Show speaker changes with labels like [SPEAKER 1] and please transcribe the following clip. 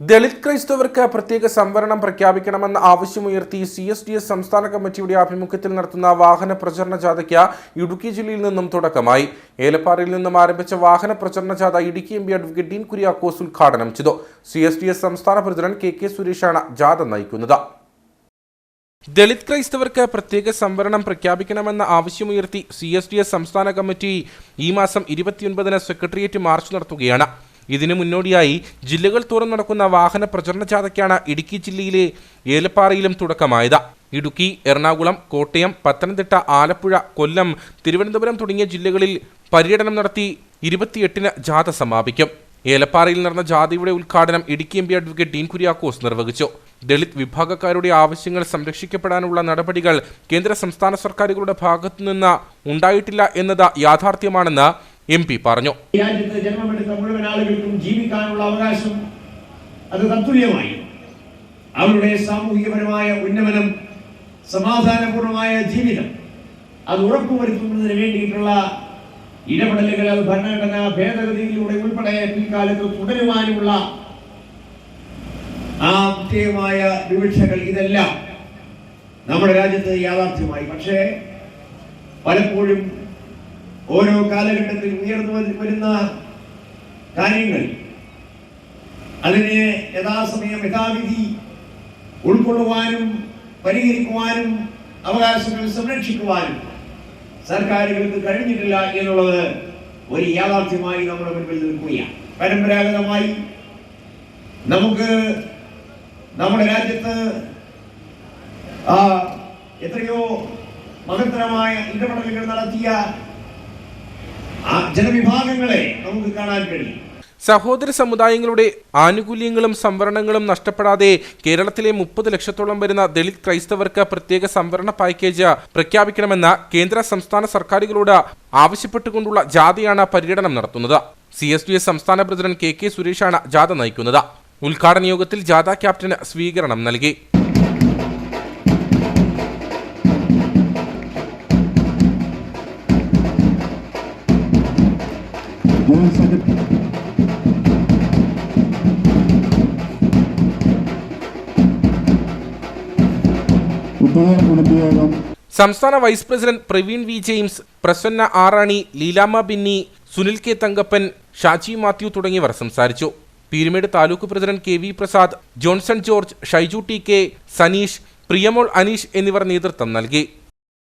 [SPEAKER 1] ദളിത് ക്രൈസ്തവർക്ക് പ്രത്യേക സംവരണം പ്രഖ്യാപിക്കണമെന്ന ആവശ്യമുയർത്തി സി എസ് ഡി എസ് സംസ്ഥാന കമ്മിറ്റിയുടെ ആഭിമുഖ്യത്തിൽ നടത്തുന്ന വാഹന പ്രചരണ ജാഥയ്ക്ക് ഇടുക്കി ജില്ലയിൽ നിന്നും തുടക്കമായി. ഏലപ്പാറയിൽ നിന്നും ആരംഭിച്ച വാഹന പ്രചരണ ജാഥ Idukki M P advocate Dean Kuriakose ഉദ്ഘാടനം ചെയ്തു. സി എസ് ഡി എസ് സംസ്ഥാന പ്രസിഡന്റ് കെ കെ സുരേഷാണ് ജാഥ നയിക്കുന്നത്. ദളിത് ക്രൈസ്തവർക്ക് പ്രത്യേക സംവരണം പ്രഖ്യാപിക്കണമെന്ന ആവശ്യമുയർത്തി സി എസ് ഡി എസ് സംസ്ഥാന കമ്മിറ്റി ഈ മാസം ഇരുപത്തിയൊൻപതിന് സെക്രട്ടേറിയറ്റ് മാർച്ച് നടത്തുകയാണ്. ഇതിനു മുന്നോടിയായി ജില്ലകൾ തോറും നടക്കുന്ന വാഹന പ്രചരണ ജാഥയ്ക്കാണ് ഇടുക്കി ജില്ലയിലെ ഏലപ്പാറയിലും തുടക്കമായത്. ഇടുക്കി എറണാകുളം കോട്ടയം പത്തനംതിട്ട ആലപ്പുഴ കൊല്ലം തിരുവനന്തപുരം തുടങ്ങിയ ജില്ലകളിൽ പര്യടനം നടത്തി ഇരുപത്തിയെട്ടിന് ജാഥ സമാപിക്കും. ഏലപ്പാറയിൽ നടന്ന ജാഥയുടെ ഉദ്ഘാടനം Idukki M P advocate Dean Kuriakose നിർവഹിച്ചു. ദളിത് വിഭാഗക്കാരുടെ ആവശ്യങ്ങൾ സംരക്ഷിക്കപ്പെടാനുള്ള നടപടികൾ കേന്ദ്ര സംസ്ഥാന സർക്കാരുകളുടെ ഭാഗത്തുനിന്ന് ഉണ്ടായിട്ടില്ല എന്നത് യാഥാർത്ഥ്യമാണെന്ന് എം പി പറഞ്ഞു.
[SPEAKER 2] മുഴുവൻ ആളുകൾക്കും അത് അവരുടെ സാമൂഹികപരമായ ഉന്നമനം സമാധാനപൂർണമായ ജീവിതം അത് ഉറപ്പുവരുത്തുന്നതിന് വേണ്ടിയിട്ടുള്ള ഇടപെടലുകൾ ഭരണഘടനാ ഭേദഗതിയിലൂടെ ഉൾപ്പെടെ പിൽക്കാലത്ത് തുടരുവാനുമുള്ള ആ പ്രത്യേകമായ വിവക്ഷകൾ ഇതെല്ലാം നമ്മുടെ രാജ്യത്ത് യാഥാർത്ഥ്യമായി. പക്ഷേ പലപ്പോഴും ഓരോ കാലഘട്ടത്തിൽ ഉയർന്നു വരുന്ന കാര്യങ്ങൾ. അതിനെ യഥാസമയം യഥാവിധി ഉൾക്കൊള്ളുവാനും പരിഹരിക്കുവാനും അവകാശങ്ങൾ സംരക്ഷിക്കുവാനും സർക്കാരുകൾക്ക് കഴിഞ്ഞിട്ടില്ല എന്നുള്ളത് ഒരു യാഥാർത്ഥ്യമായി നമ്മുടെ മുൻപിൽ നിൽക്കുകയാണ്. പരമ്പരാഗതമായി നമുക്ക് നമ്മുടെ രാജ്യത്ത് എത്രയോ മഹത്തരമായ ഇടപെടലുകൾ നടത്തിയ ജനവിഭാഗങ്ങളെ നമുക്ക് കാണാൻ കഴിയും.
[SPEAKER 1] സഹോദര സമുദായങ്ങളുടെ ആനുകൂല്യങ്ങളും സംവരണങ്ങളും നഷ്ടപ്പെടാതെ കേരളത്തിലെ മുപ്പത് ലക്ഷത്തോളം വരുന്ന ദളിത് ക്രൈസ്തവർക്ക് പ്രത്യേക സംവരണ പാക്കേജ് പ്രഖ്യാപിക്കണമെന്ന് കേന്ദ്ര സംസ്ഥാന സർക്കാരുകളോട് ആവശ്യപ്പെട്ടുകൊണ്ടുള്ള ജാഥയാണ് പര്യടനം നടത്തുന്നത്. സി എസ് ഡി എസ് സംസ്ഥാന പ്രസിഡന്റ് കെ കെ സുരേഷാണ് ജാഥ നയിക്കുന്നത്. ഉദ്ഘാടന യോഗത്തിൽ ജാഥ ക്യാപ്റ്റന് സ്വീകരണം നൽകി. സംസ്ഥാന vice president Praveen V James Prasanna Arani Leelamma Binny Sunil K Thankappan Shaji Mathew തുടങ്ങിയവർ സംസാരിച്ചു. Peermade taluk president K V Prasad Johnson George Shaiju T K Saneesh Priyamol Aneesh എന്നിവർ നേതൃത്വം നൽകി.